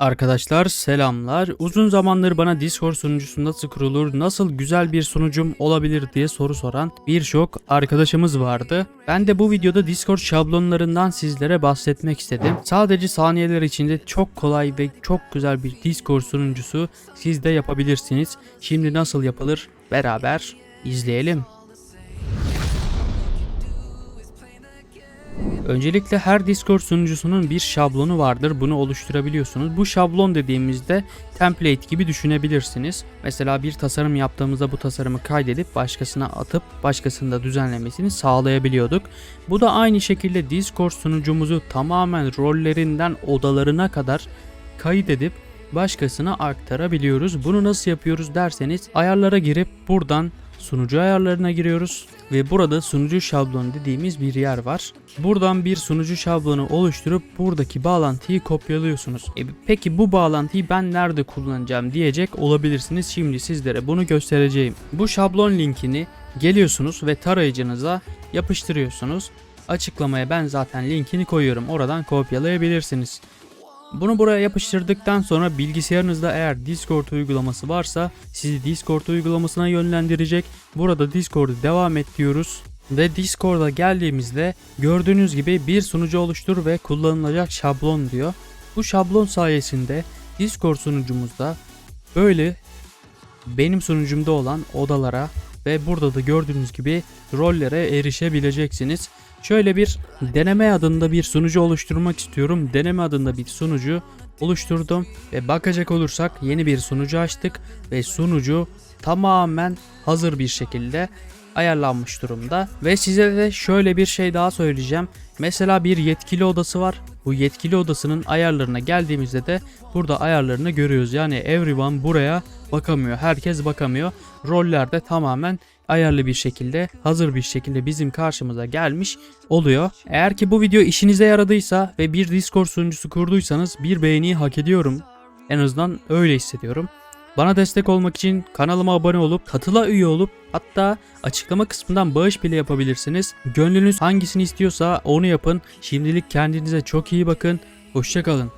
Arkadaşlar selamlar. Uzun zamandır bana Discord sunucusu nasıl kurulur, nasıl güzel bir sunucum olabilir diye soru soran birçok arkadaşımız vardı. Ben de bu videoda Discord şablonlarından sizlere bahsetmek istedim. Sadece saniyeler içinde çok kolay ve çok güzel bir Discord sunucusu siz de yapabilirsiniz. Şimdi nasıl yapılır beraber izleyelim. Öncelikle her Discord sunucusunun bir şablonu vardır. Bunu oluşturabiliyorsunuz. Bu şablon dediğimizde template gibi düşünebilirsiniz. Mesela bir tasarım yaptığımızda bu tasarımı kaydedip başkasına atıp başkasının da düzenlemesini sağlayabiliyorduk. Bu da aynı şekilde Discord sunucumuzu tamamen rollerinden odalarına kadar kaydedip başkasına aktarabiliyoruz. Bunu nasıl yapıyoruz derseniz ayarlara girip buradan sunucu ayarlarına giriyoruz ve burada sunucu şablonu dediğimiz bir yer var. Buradan bir sunucu şablonu oluşturup buradaki bağlantıyı kopyalıyorsunuz. E, peki bu bağlantıyı ben nerede kullanacağım diyecek olabilirsiniz. Şimdi sizlere bunu göstereceğim. Bu şablon linkini geliyorsunuz ve tarayıcınıza yapıştırıyorsunuz. Açıklamaya ben zaten linkini koyuyorum. Oradan kopyalayabilirsiniz. Bunu buraya yapıştırdıktan sonra bilgisayarınızda eğer Discord uygulaması varsa sizi Discord uygulamasına yönlendirecek. Burada Discord'u devam et diyoruz. Ve Discord'a geldiğimizde gördüğünüz gibi bir sunucu oluştur ve kullanılacak şablon diyor. Bu şablon sayesinde Discord sunucumuzda böyle benim sunucumda olan odalara ve burada da gördüğünüz gibi rollere erişebileceksiniz. Şöyle bir deneme adında bir sunucu oluşturmak istiyorum. Deneme adında bir sunucu oluşturdum ve bakacak olursak yeni bir sunucu açtık ve sunucu tamamen hazır bir şekilde ayarlanmış durumda. Ve size de şöyle bir şey daha söyleyeceğim. Mesela bir yetkili odası var. Bu yetkili odasının ayarlarına geldiğimizde de burada ayarlarını görüyoruz. Yani everyone buraya bakamıyor. Herkes bakamıyor. Roller de tamamen ayarlı bir şekilde, hazır bir şekilde bizim karşımıza gelmiş oluyor. Eğer ki bu video işinize yaradıysa ve bir Discord sunucusu kurduysanız bir beğeniyi hak ediyorum. En azından öyle hissediyorum. Bana destek olmak için kanalıma abone olup katıla üye olup hatta açıklama kısmından bağış bile yapabilirsiniz. Gönlünüz hangisini istiyorsa onu yapın. Şimdilik kendinize çok iyi bakın. Hoşçakalın.